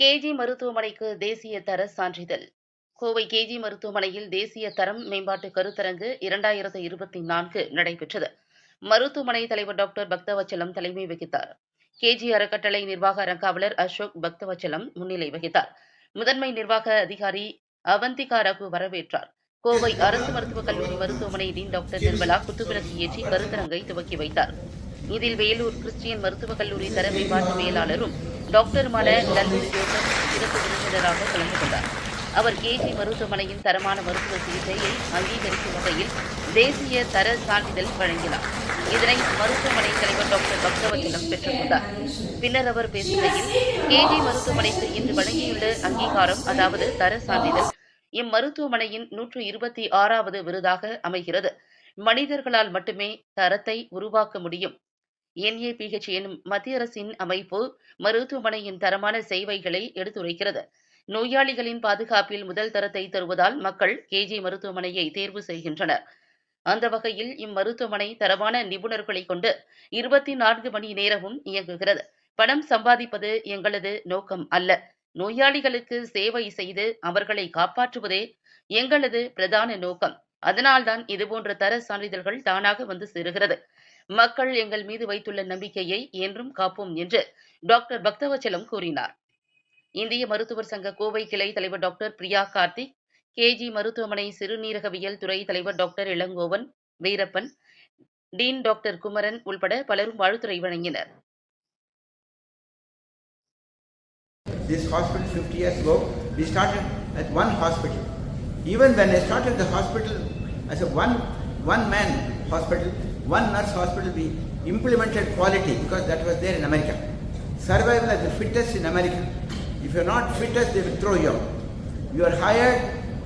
KG மருத்துவமனைக்கு தேசிய தர சான்றிதழ். கோவை கேஜி மருத்துவமனையில் தேசிய தரம் மேம்பாட்டு கருத்தரங்கு இரண்டாயிரத்து இருபத்தி நான்கு நடைபெற்றது. மருத்துவமனை தலைவர் டாக்டர் பக்தவச்சலம் தலைமை வகித்தார். கேஜி அறக்கட்டளை நிர்வாக அறங்காவலர் அசோக் பக்தவச்சலம் முன்னிலை வகித்தார். முதன்மை நிர்வாக அதிகாரி அவந்திகா ரகு வரவேற்றார். கோவை அரசு மருத்துவக் கல்லூரி மருத்துவமனை டீன் டாக்டர் நிர்மலா குத்துவிளக்கு ஏற்றி கருத்தரங்கை துவக்கி வைத்தார். இதில் வேலூர் கிறிஸ்டியன் மருத்துவக் கல்லூரி தர மேம்பாட்டு மேலாளரும் டாக்டருமான நல்லூர் ஜோசப் சிறப்பு விருந்தினராக கலந்து கொண்டார். அவர் கேஜி மருத்துவமனையின் தரமான மருத்துவ சிகிச்சையை அங்கீகரிக்கும் வகையில் தேசிய தர சான்றிதழ் வழங்கினார். இதனை மருத்துவமனை தலைவர் டாக்டர் பக்தவச்சலம் பெற்றுக்கொண்டார் பின்னர் அவர் பேசுகையில் கேஜி மருத்துவமனைக்கு இன்று வழங்கியுள்ள அங்கீகாரம் அதாவது தர சான்றிதழ் இம்மருத்துவமனையின் நூற்று இருபத்தி ஆறாவது விருதாக அமைகிறது. மனிதர்களால் மட்டுமே தரத்தை உருவாக்க முடியும். என்ஏபிஹெச் எனும் மத்திய அரசின் அமைப்பு மருத்துவமனையின் தரமான சேவைகளை எடுத்துரைக்கிறது. நோயாளிகளின் பாதுகாப்பில் முதல் தரத்தை தருவதால் மக்கள் கேஜி மருத்துவமனையை தேர்வு செய்கின்றனர். அந்த வகையில் இம்மருத்துவமனை தரமான நிபுணர்களை கொண்டு இருபத்தி நான்கு மணி நேரமும் இயங்குகிறது. பணம் சம்பாதிப்பது எங்களது நோக்கம் அல்ல. நோயாளிகளுக்கு சேவை செய்து அவர்களை காப்பாற்றுவதே எங்களது பிரதான நோக்கம். அதனால்தான் இதுபோன்ற தர சான்றிதழ்கள் தானாக வந்து சேருகிறது. மக்கள் எங்கள் மீது வைத்துள்ள நம்பிக்கையை என்றும் காப்போம் என்று டாக்டர் பக்தவச்சலம் கூறினார் இந்திய மருத்துவர் சங்க கோவை கிளை தலைவர் டாக்டர் பிரியா கார்த்திக் கேஜி மருத்துவமனை சிறுநீரகவியல் துறை தலைவர் doctor Ilangovan Veerappan dean doctor Kumaran உள்பட பலரும் வாழ்த்துரை வழங்கினர் This hospital 50 years ago, we started at one hospital. Even when I started the hospital as a one one man hospital, one nurse hospital, we implemented quality because that was there in America. Survival as the fittest in America. If you're not fittest, they will throw you out. You are hired.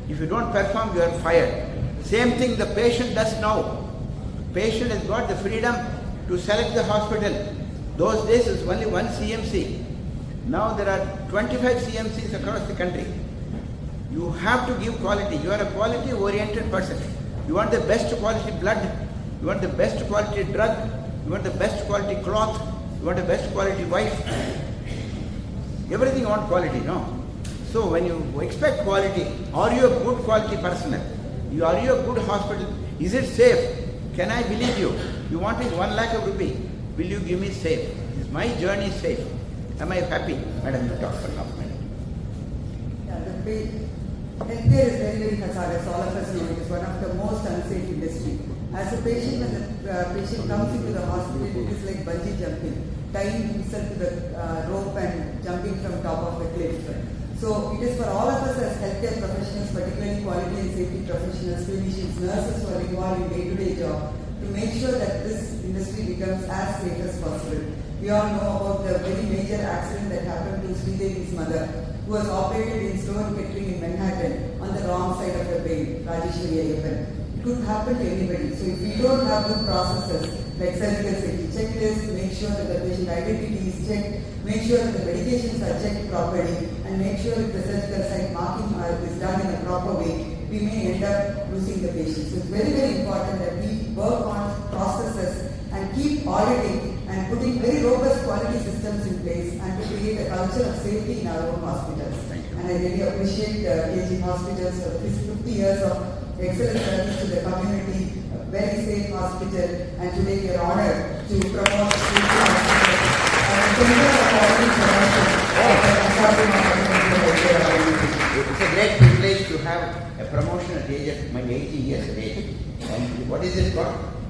If you don't perform, you are fired. Same thing the patient does now. Patient has got the freedom to select the hospital. Those days is only one CMC. Now there are 25 CMCs across the country. You have to give quality. You are a quality oriented person. You want the best quality blood. You want the best quality drug. You want the best quality cloth. You want the best quality wife. Everything you want quality, no? So when you expect quality, are you a good quality personnel? You are you a good hospital? Is it safe? Can I believe you? You want it one lakh of rupee. Will you give me safe? Is my journey safe? Am I happy? Madam, you talk for half a minute. Healthcare is very, very hazardous. All of us know it is one of the most unsafe industry. As a patient, when the uh, patient comes into the hospital, it is like bungee jumping, tying himself to the uh, rope and jumping from top of the cliff. So it is for all of us as healthcare professionals, particularly quality and safety professionals, clinicians, nurses who are involved in day-to-day job, to make sure that this industry becomes as safe as possible. We all know about the very major accident that happened to Sridevi's mother, was operated in Sloan Kettering in Manhattan on the wrong side of the brain, Rajeshwari Ayappan. It could happen to anybody. So if we don't have good processes like surgical safety checklist, make sure that the patient identity is checked, make sure that the medications are checked properly, and make sure the surgical site marking is done in a proper way, we may end up losing the patient. So it's very, very important that we work on processes and keep auditing and putting very robust quality systems in place and to create a culture of safety in our own hospitals. And I really appreciate uh, KG Hospitals for this 50 years of excellent service to the community, a very safe hospital, and today we are honored to promote KG Hospital as a center of quality promotion of the consortium of medical healthcare organizations. It's a great privilege to have a promotion at the age of my 80 years of age. And what is it called?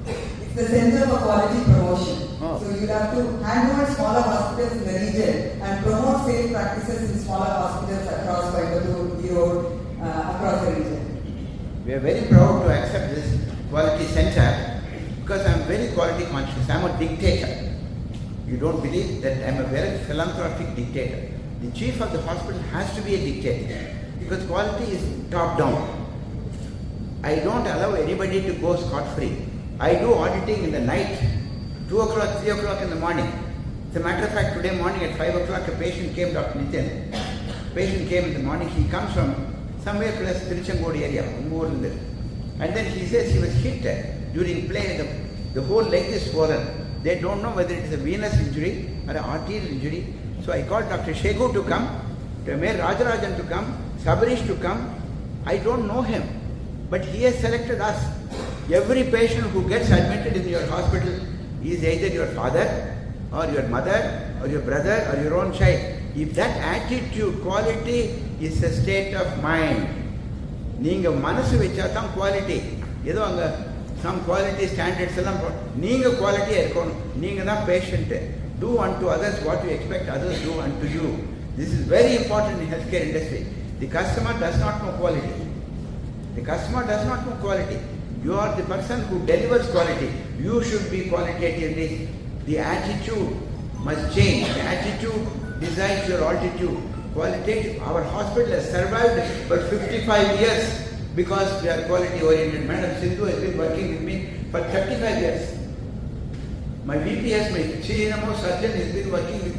The Center for Quality Promotion. Oh. So you have to hand over smaller hospitals in the region and promote safe practices in smaller hospitals across Coimbatore, Erode, uh, across the region. We are very proud to accept this quality center because I am very quality conscious. I am a dictator. You don't believe that I am a very philanthropic dictator. The chief of the hospital has to be a dictator because quality is top down. I don't allow anybody to go scot free. I do auditing in the night, 2 o'clock, 3 o'clock in the morning. As a matter of fact, today morning at 5 o'clock, a patient came, Dr. Nitin. Patient came in the morning, he comes from somewhere close to Tiruchangodi area, Umurundir. And then he says he was hit during play, the, the whole leg is swollen. They don't know whether it is a venous injury or an arterial injury. So I called Dr. Shegu to come. Made Rajarajan to come, Sabarish to come. I don't know him, but he has selected us. Every patient who gets admitted in your hospital is either your father or your mother or your brother or your own child. If that attitude, quality is a state of mind. நீங்க மனசு வச்சா தான் quality ஏதோ அங்க some quality standards எல்லாம் போ- நீங்க குவாலிட்டியா இருக்கணும் நீங்க தான் patient do an to others what you expect others do an to you this is very important in health care industry the customer does not know quality The customer does not know quality. you are the person who delivers quality. You should be qualitatively. The attitude must change. The attitude decides your altitude. Qualitative. Our hospital has survived for 55 years because we are quality oriented. Madam Sindhu has been working with me for 35 years. My VPS, my Chirinamo surgeon, has been working with